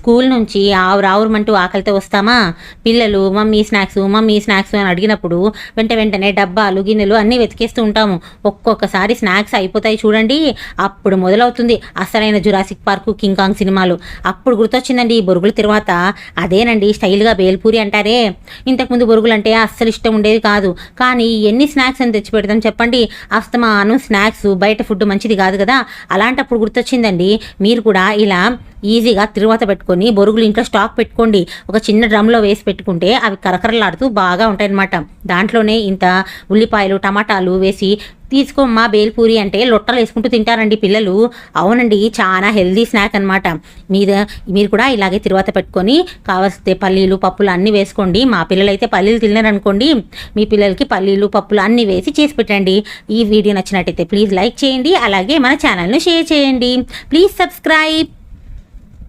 School నుంచి ఆవురు ఆవురమంటూ ఆకలితో వస్తామా? పిల్లలు మమ్మీ స్నాక్స్ మమ్మీ స్నాక్స్ అని అడిగినప్పుడు వెంట వెంటనే డబ్బాలు గిన్నెలు అన్నీ వెతికేస్తూ ఉంటాము. ఒక్కొక్కసారి స్నాక్స్ అయిపోతాయి చూడండి. అప్పుడు మొదలవుతుంది అసలైన జురాసిక్ పార్కు కింగ్ కాంగ్ సినిమాలు. అప్పుడు గుర్తొచ్చిందండి ఈ బొరుగుల తర్వాత. అదేనండి స్టైల్గా బేల్పూరి అంటారే. ఇంతకుముందు బొరుగులు అంటే అస్సలు ఇష్టం ఉండేది కాదు. కానీ ఎన్ని స్నాక్స్ అని తెచ్చి పెడతాం చెప్పండి. అస్తమానం స్నాక్స్ బయట ఫుడ్ మంచిది కాదు కదా. అలాంటప్పుడు గుర్తొచ్చిందండి. మీరు కూడా ఇలా ఈజీగా తిరువాత పెట్టుకొని బొరుగులు ఇంట్లో స్టాక్ పెట్టుకోండి. ఒక చిన్న డ్రమ్లో వేసి పెట్టుకుంటే అవి కరకరలాడుతూ బాగా ఉంటాయన్నమాట. దాంట్లోనే ఇంత ఉల్లిపాయలు టమాటాలు వేసి తీసుకోమ్మా బేల్పూరి అంటే లొట్టలు వేసుకుంటూ తింటారండి పిల్లలు. అవునండి చాలా హెల్దీ స్నాక్ అనమాట మీద మీరు కూడా ఇలాగే తిరువాత పెట్టుకొని కావలిస్తే పల్లీలు పప్పులు అన్నీ వేసుకోండి. మా పిల్లలు అయితే పల్లీలు తిన్నారనుకోండి మీ పిల్లలకి పల్లీలు పప్పులు అన్నీ వేసి చేసి పెట్టండి. ఈ వీడియో నచ్చినట్టయితే ప్లీజ్ లైక్ చేయండి అలాగే మన ఛానల్ను షేర్ చేయండి. Please subscribe.